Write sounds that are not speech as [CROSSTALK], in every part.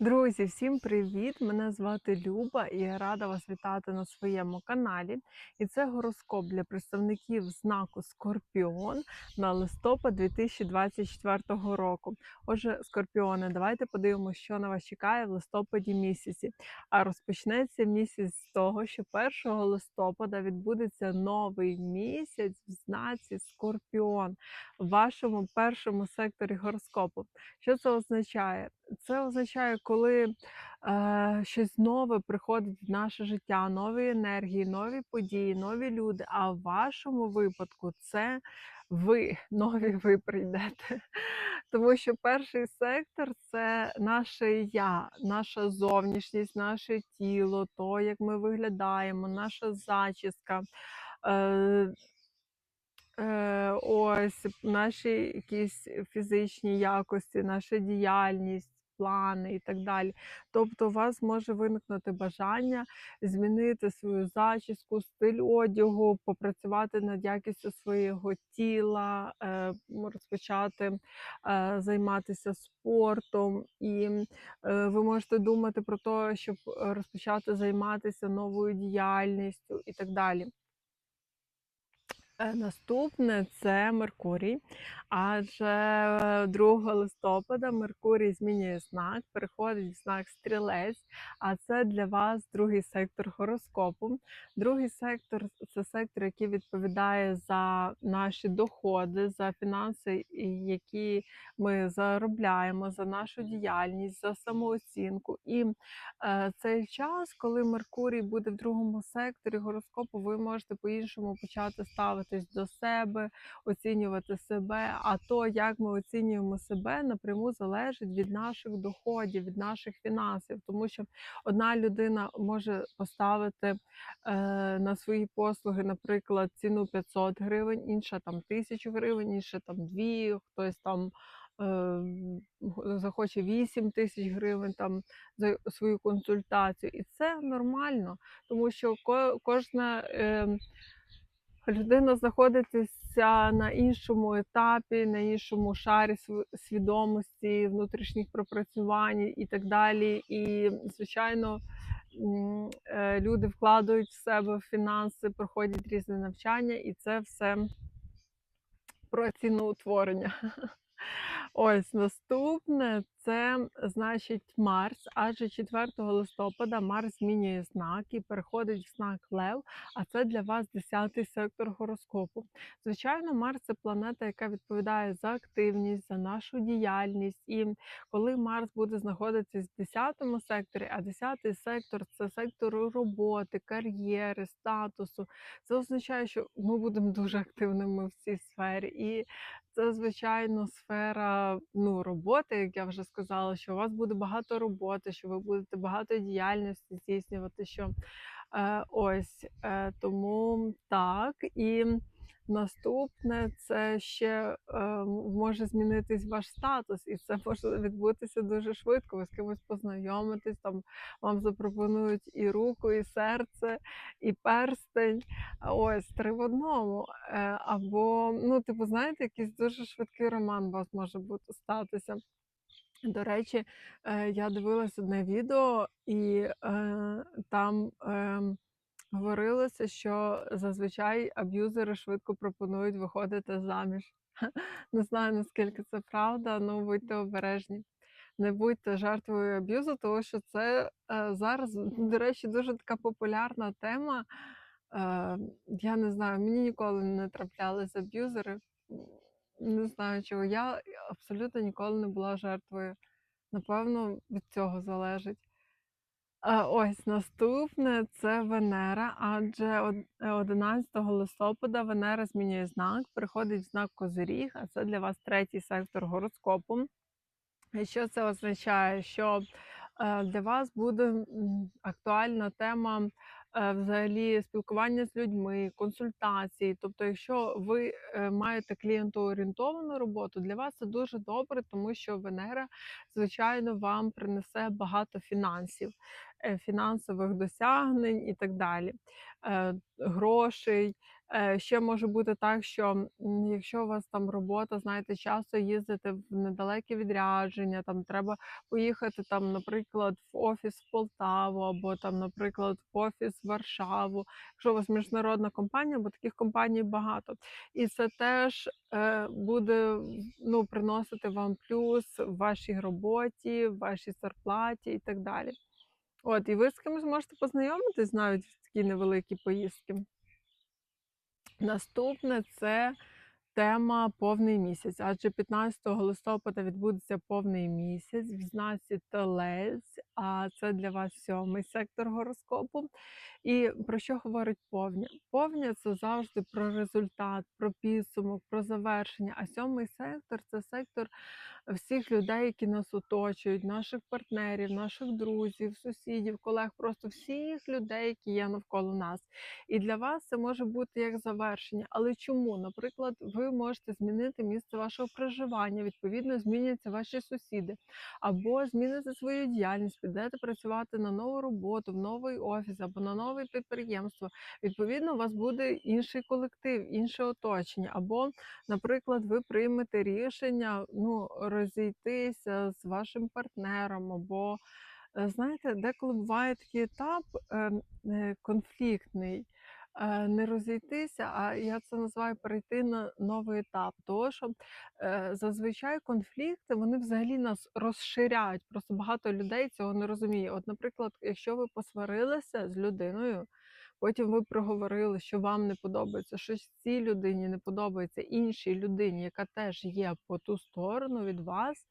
Друзі, всім привіт! Мене звати Люба і я рада вас вітати на своєму каналі. І це гороскоп для представників знаку Скорпіон на листопад 2024 року. Отже, скорпіони, давайте подивимося, що на вас чекає в листопаді місяці. А розпочнеться місяць з того, що 1 листопада відбудеться новий місяць в знаці Скорпіон в вашому першому секторі гороскопу. Що це означає? Це означає, коли е, щось нове приходить в наше життя, нові енергії, нові події, нові люди. А в вашому випадку це ви, [LAUGHS] нові ви прийдете. Тому що перший сектор це наше я, наша зовнішність, наше тіло, то, як ми виглядаємо, наша зачіска. Е, Е, ось наші якісь фізичні якості, наша діяльність, плани і так далі. Тобто, у вас може виникнути бажання змінити свою зачіску, стиль одягу, попрацювати над якістю свого тіла, е, розпочати е, займатися спортом, і е, ви можете думати про те, щоб розпочати займатися новою діяльністю і так далі. Е, Наступне це Меркурій, адже е, 2 листопада Меркурій змінює знак, переходить в знак стрілець, а це для вас другий сектор гороскопу. Другий сектор це сектор, який відповідає за наші доходи, за фінанси, які ми заробляємо, за нашу діяльність, за самооцінку. І е, цей час, коли Меркурій буде в другому секторі гороскопу, ви можете по-іншому почати ставитись до себе, оцінювати себе. А то, як ми оцінюємо себе, напряму залежить від наших доходів, від наших фінансів, тому що одна людина може поставити е, на свої послуги, наприклад, ціну 500 гривень, інша там 1000 гривень, інша там 2, хтось там. е, Захоче 8 тисяч гривень там за свою консультацію, і це нормально, тому що кожна е, людина знаходиться на іншому етапі, на іншому шарі свідомості, внутрішніх пропрацювань і так далі. І, звичайно, е, люди вкладають в себе фінанси, проходять різне навчання, і це все про ціноутворення. [LAUGHS] Ось наступне це значить Марс, адже 4 листопада Марс змінює знак і переходить в знак Лев, а це для вас 10-й сектор гороскопу. Звичайно, Марс це планета, яка відповідає за активність, за нашу діяльність. І коли Марс буде знаходитись в 10-му секторі, а 10-й сектор це сектор роботи, кар'єри, статусу, це означає, що ми будемо дуже активними в цій сфері. І це, звичайно, сфера ну, роботи, як я вже сказала, що у вас буде багато роботи, що ви будете багато діяльності здійснювати. Що е, ось е, тому так. І наступне це ще е, може змінитись ваш статус, і це може відбутися дуже швидко. Ви з кимось познайомитесь, там вам запропонують і руку, і серце, і перстень. Ось три в одному. Е, Або, ну, типу, знаєте, якийсь дуже швидкий роман у вас може бути статися. До речі, е, я дивилась одне відео, і е, там е, говорилося, що зазвичай аб'юзери швидко пропонують виходити заміж. [LAUGHS] Не знаю, наскільки це правда, ну будьте обережні. Не будьте жертвою аб'юзу, тому що це е, зараз, до речі, дуже така популярна тема. Я не знаю, мені ніколи не траплялись аб'юзери. Не знаю чого. Я абсолютно ніколи не була жертвою. Напевно, від цього залежить. Ось наступне це Венера, адже е, 11 листопада Венера змінює знак, переходить в знак Козиріг, а це для вас третій сектор гороскопу. І Що це означає? Що е, для вас буде актуальна тема е, взагалі спілкування з людьми, консультації. Тобто, якщо ви е, маєте клієнтоорієнтовану роботу, для вас це дуже добре, тому що Венера, звичайно, вам принесе багато фінансів. Е, фінансових досягнень і так далі, е, грошей. Е, ще може бути так, що якщо у вас там робота, знаєте, часто їздити в недалеке відрядження, там треба поїхати там, наприклад, в офіс в Полтаву або там, наприклад, в офіс в Варшаву. Якщо у вас міжнародна компанія, бо таких компаній багато. І це теж буде ну, приносити вам плюс в вашій роботі, в вашій зарплаті і так далі. От, і ви з кимось можете познайомитись навіть в такі невеликі поїздки. Наступне це тема повний місяць, адже 15 листопада відбудеться повний місяць в знаці Телець, а це для вас сьомий сектор гороскопу. І про що говорить повня? Повня це завжди про результат, про підсумок, про завершення. А сьомий сектор це сектор всіх людей, які нас оточують, наших партнерів, наших друзів, сусідів, колег, просто всіх людей, які є навколо нас. І для вас це може бути як завершення. Але чому? Наприклад, ви можете змінити місце вашого проживання, відповідно, зміняться ваші сусіди, або зміните свою діяльність, підете працювати на нову роботу, в новий офіс або на нове підприємство. Відповідно, у вас буде інший колектив, інше оточення. Або, наприклад, ви приймете рішення ну, розійтися з вашим партнером, або е, знаєте, деколи буває такий етап е, е, конфліктний. Е, Не розійтися, а я це називаю перейти на новий етап. Тому що е, зазвичай конфлікти вони взагалі нас розширяють. Просто багато людей цього не розуміє. От, наприклад, якщо ви посварилися з людиною, потім ви проговорили, що вам не подобається, щось цій людині не подобається іншій людині, яка теж є по ту сторону від вас.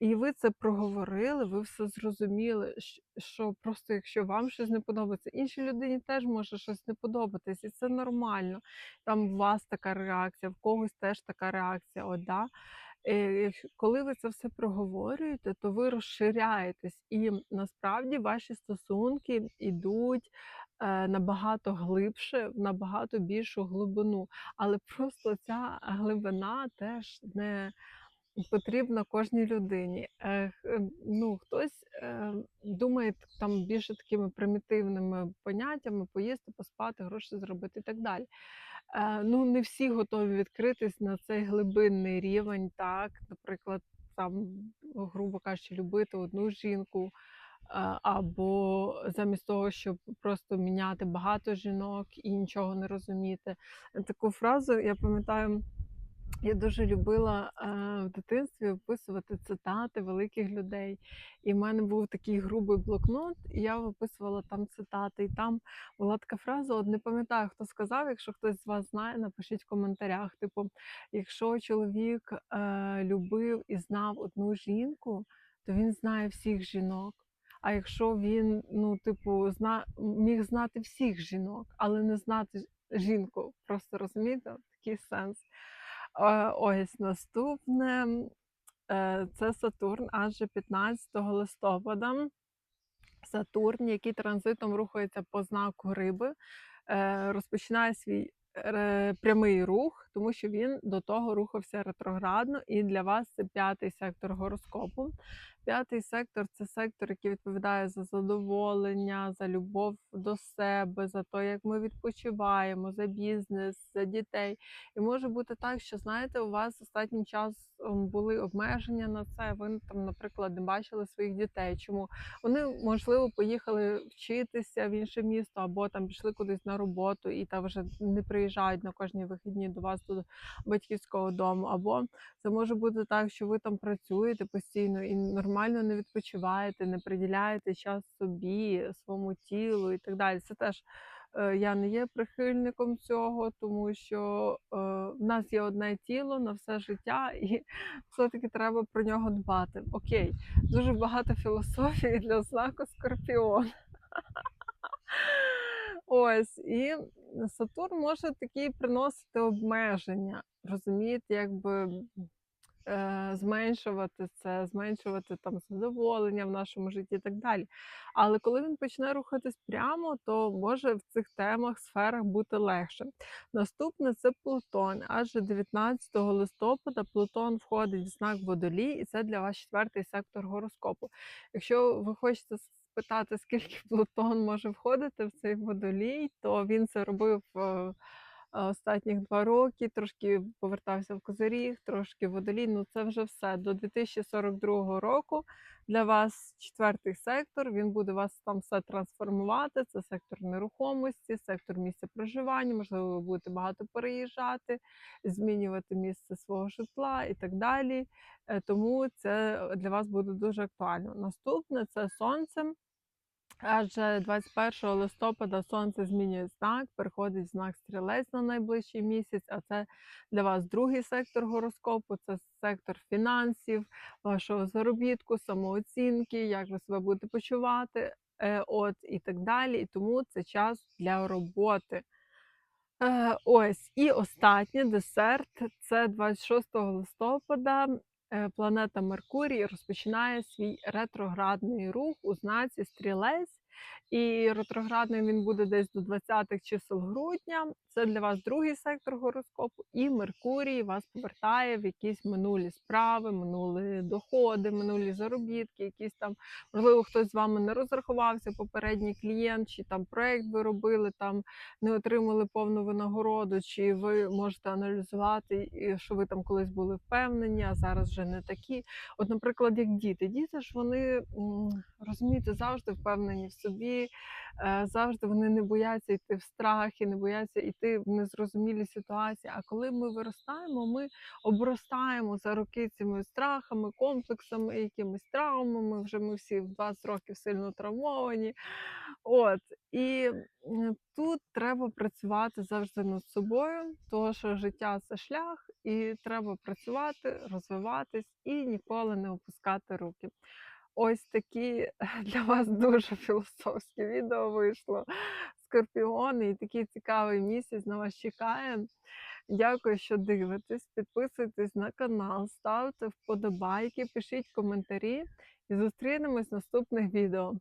І ви це проговорили, ви все зрозуміли, що просто якщо вам щось не подобається, іншій людині теж може щось не подобатись, і це нормально. Там у вас така реакція, в когось теж така реакція. От, да? Е, якщо- Коли ви це все проговорюєте, то ви розширяєтесь, і насправді ваші стосунки йдуть е, набагато глибше, в набагато більшу глибину. Але просто ця глибина теж не потрібна кожній людині. Е, ну, хтось е, думає там більше такими примітивними поняттями поїсти, поспати, гроші зробити і так далі. Е, ну, не всі готові відкритись на цей глибинний рівень, так, наприклад, там, грубо кажучи, любити одну жінку. Або замість того, щоб просто міняти багато жінок і нічого не розуміти. Таку фразу я пам'ятаю, я дуже любила е, в дитинстві описувати цитати великих людей. І в мене був такий грубий блокнот, і я виписувала там цитати. І там була така фраза: от не пам'ятаю, хто сказав. Якщо хтось з вас знає, напишіть в коментарях. Типу, якщо чоловік е, любив і знав одну жінку, то він знає всіх жінок. А якщо він, ну, типу, зна... міг знати всіх жінок, але не знати жінку, просто розумієте, такий сенс. Е, Ось наступне е, це Сатурн адже 15 листопада. Сатурн, який транзитом рухається по знаку риби, е, розпочинає свій прямий рух, тому що він до того рухався ретроградно, і для вас це п'ятий сектор гороскопу. П'ятий сектор це сектор, який відповідає за задоволення, за любов до себе, за те, як ми відпочиваємо, за бізнес, за дітей. І може бути так, що знаєте, у вас останнім часом були обмеження на це. Ви там, наприклад, не бачили своїх дітей. Чому вони можливо поїхали вчитися в інше місто, або там пішли кудись на роботу і там вже не приїжджають на кожні вихідні до вас до батьківського дому. Або це може бути так, що ви там працюєте постійно і нормально не відпочиваєте, не приділяєте час собі, своєму тілу і так далі. Це теж я не є прихильником цього, тому що е, в нас є одне тіло на все життя, і все-таки треба про нього дбати. Окей, дуже багато філософії для знаку Скорпіон. Ось, і Сатурн може такі приносити обмеження, розумієте, якби е, зменшувати це, зменшувати там задоволення в нашому житті і так далі. Але коли він почне рухатись прямо, то може в цих темах, сферах бути легше. Наступне це Плутон. Аж 19 листопада Плутон входить в знак водолій, і це для вас четвертий сектор гороскопу. Якщо ви хочете питати, скільки [LAUGHS] Плутон може входити в цей водолій, то він це робив е, е, останніх два роки. Трошки повертався в Козиріг, трошки в водолій. Ну це вже все. До 2042 року для вас четвертий сектор. Він буде вас там все трансформувати. Це сектор нерухомості, сектор місця проживання. Можливо, ви будете багато переїжджати, змінювати місце свого житла і так далі. Е, Тому це для вас буде дуже актуально. Наступне це сонце. Адже 21 листопада сонце змінює знак, переходить знак стрілець на найближчий місяць, а це для вас другий сектор гороскопу, це сектор фінансів, вашого заробітку, самооцінки, як ви себе будете почувати, е, от і так далі. І тому це час для роботи. Е, ось, і останнє десерт це 26 листопада. Е, Планета Меркурій розпочинає свій ретроградний рух у знаці Стрілець. І ретроградний він буде десь до 20-х чисел грудня. Це для вас другий сектор гороскопу. І Меркурій вас повертає в якісь минулі справи, минулі доходи, минулі заробітки, якісь там, можливо, хтось з вами не розрахувався, попередній клієнт, чи там проект ви робили, там не отримали повну винагороду, чи ви можете аналізувати, що ви там колись були впевнені, а зараз вже не такі. От, наприклад, як діти. Діти ж вони розумієте, завжди впевнені в собі, е, завжди вони не бояться йти в страхи, не бояться йти в незрозумілі ситуації. А коли ми виростаємо, ми обростаємо за роки цими страхами, комплексами, якимись травмами. Вже ми всі в 20 років сильно травмовані. От і тут треба працювати завжди над собою, тому що життя це шлях, і треба працювати, розвиватись і ніколи не опускати руки. Ось такі [LAUGHS] для вас дуже філософське відео вийшло. Скорпіони, і такий цікавий місяць на вас чекає. Дякую, що дивитесь. Підписуйтесь на канал, ставте вподобайки, пишіть коментарі і зустрінемось в наступних відео.